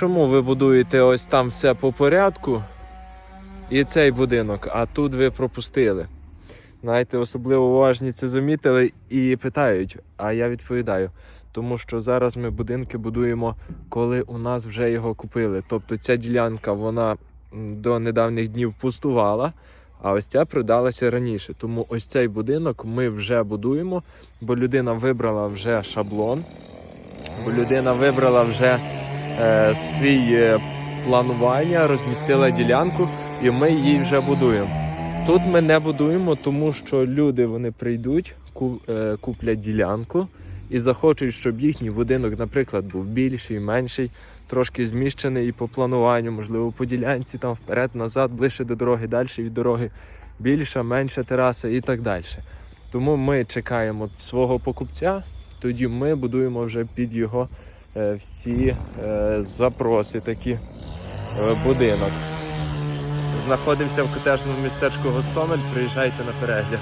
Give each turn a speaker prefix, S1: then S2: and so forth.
S1: чому ви будуєте ось там все по порядку і цей будинок, а тут ви пропустили? Знаєте, особливо уважні це замітили і питають, а я відповідаю. Тому що зараз ми будинки будуємо, коли у нас вже його купили. Тобто ця ділянка вона до недавніх днів пустувала, а ось ця продалася раніше. Тому ось цей будинок ми вже будуємо, бо людина вибрала вже шаблон, бо людина вибрала вже свій е, планування, розмістила ділянку, і ми її вже будуємо. Тут ми не будуємо, тому що люди вони прийдуть, е, куплять ділянку і захочуть, щоб їхній будинок, наприклад, був більший, менший, трошки зміщений і по плануванню, можливо, по ділянці там вперед, назад, ближче до дороги, далі від дороги, більша, менша тераса і так далі. Тому ми чекаємо свого покупця, тоді ми будуємо вже під його е, всі е, запроси такі е, будинок. Знаходимося в котежному містечку Гостомель. Приїжджайте на перегляд.